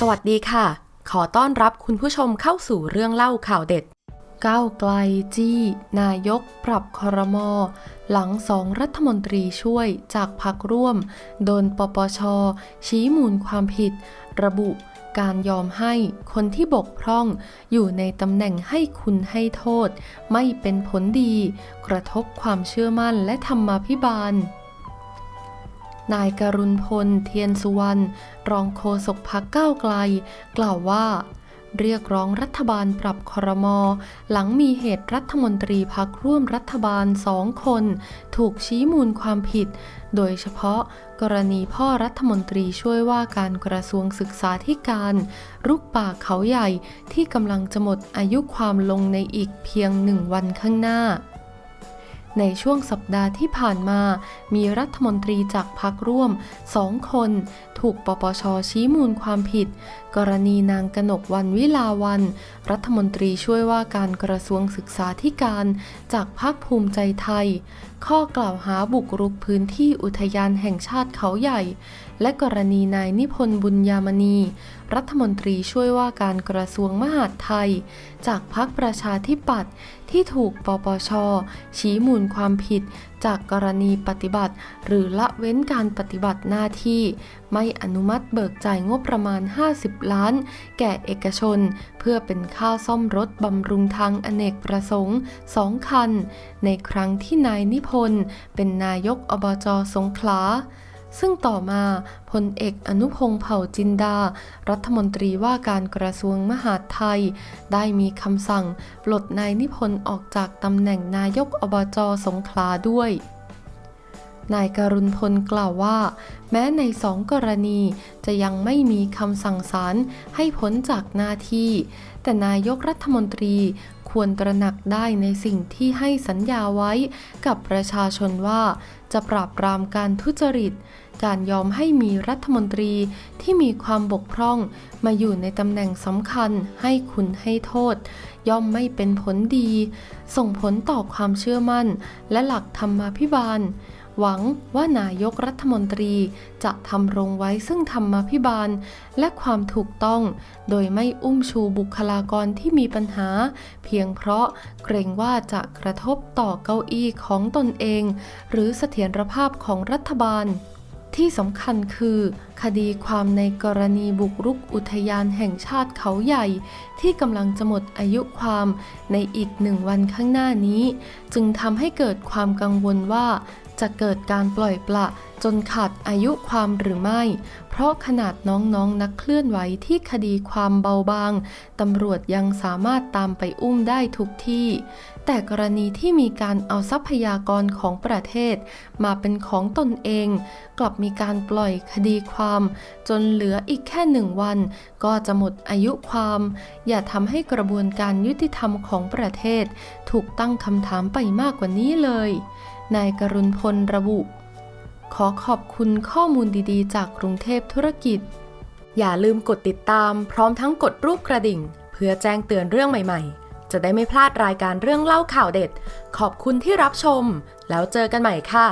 สวัสดีค่ะ ขอต้อนรับคุณผู้ชมเข้าสู่เรื่องเล่าข่าวเด็ด ก้าวไกลจี้ นายกปรับคอรมอ หลังสองรัฐมนตรีช่วยจากพักร่วม โดนปปช ชี้มูลความผิด ระบุการยอมให้คนที่บกพร่องอยู่ในตำแหน่งให้คุณให้โทษ ไม่เป็นผลดี กระทบความเชื่อมั่นและธรรมาภิบาล นายกรุณพล เทียนสุวรรณ รองโฆษกพักก้าวไกล กล่าวว่า เรียกร้องรัฐบาลปรับคอรมอ หลังมีเหตุรัฐมนตรีพักร่วมรัฐบาลสองคน ถูกชี้มูลความผิด โดยเฉพาะกรณีพ่อรัฐมนตรีช่วยว่าการกระทรวงศึกษาธิการรุกป่าเขาใหญ่ที่กำลังจะหมดอายุความลงในอีกเพียงหนึ่งวันข้างหน้า ในช่วงสัปดาห์ที่ผ่านมา มีรัฐมนตรีจากพักร่วมสองคน ถูกปปชชี้มูลความผิด กรณีนางกนกวันวิลาวัน รัฐมนตรีช่วยว่าการกระทรวงศึกษาธิการ จากพรรคภูมิใจไทย ข้อกล่าวหาบุกรุกพื้นที่อุทยานแห่งชาติเขาใหญ่ และกรณีนายนิพนธ์บุญยามณี รัฐมนตรีช่วยว่าการกระทรวงมหาดไทย จากพรรคประชาธิปัตย์ที่ถูกปปชชี้มูลความผิดจากกรณีปฏิบัติ หรือละเว้นการปฏิบัติหน้าที่ ไม่อนุมัติเบิกจ่ายงบประมาณ 50 ล้าน แก่เอกชน เพื่อเป็นค่าซ่อมรถบำรุงทางอเนกประสงค์สองคัน ในครั้งที่นายนิพนธ์เป็นนายกอบจสงขลา ซึ่งต่อมาพลเอกอนุพงษ์เผ่าจินดา รัฐมนตรีว่าการกระทรวงมหาดไทย ได้มีคำสั่ง ปลดนายนิพนธ์ออกจากตำแหน่งนายกอบจสงขลาด้วยนายการุณพลกล่าวว่า แม้ในสองกรณีจะยังไม่มีคำสั่งศาลให้พ้นจากหน้าที่ แต่นายกรัฐมนตรี ควรตระหนักได้ในสิ่งที่ให้สัญญาไว้กับประชาชนว่า จะปราบปรามการทุจริต การยอมให้มีรัฐมนตรีที่มีความบกพร่อง มาอยู่ในตำแหน่งสำคัญให้คุณให้โทษ ย่อมไม่เป็นผลดี ส่งผลต่อความเชื่อมั่น และหลักธรรมาภิบาล หวังว่านายกรัฐมนตรีจะทำรงไว้ซึ่งธรรมาภิบาล และความถูกต้อง โดยไม่อุ้มชูบุคลากรที่มีปัญหา เพียงเพราะเกรงว่าจะกระทบต่อเก้าอี้ของตนเอง หรือเสถียรภาพของรัฐบาล ที่สำคัญคือคดีความในกรณีบุกรุกอุทยานแห่งชาติเขาใหญ่ ที่กำลังจะหมดอายุความในอีกหนึ่งวันข้างหน้านี้ จึงทำให้เกิดความกังวลว่า จะเกิดการปล่อยปละจนขาดอายุความหรือไม่ เพราะขนาดน้องๆนนักเคลื่อนไหวที่คดีความเบาบางตำรวจยังสามารถตามไปอุ้มได้ทุกที่ แต่กรณีที่มีการเอาทรัพยากรของประเทศ มาเป็นของตนเอง กลับมีการปล่อยคดีความความจนเหลืออีกแค่หนึ่งวัน ก็จะหมดอายุความ อย่าทำให้กระบวนการยุติธรรมของประเทศ ถูกตั้งคำถามไปมากกว่านี้เลย นายกรุณพลระบุ ขอขอบคุณข้อมูลดีๆ จากกรุงเทพธุรกิจ อย่าลืมกดติดตาม พร้อมทั้งกดรูปกระดิ่ง เพื่อแจ้งเตือนเรื่องใหม่ๆจะได้ไม่พลาดรายการเรื่องเล่าข่าวเด็ด ขอบคุณที่รับชม แล้วเจอกันใหม่ค่ะ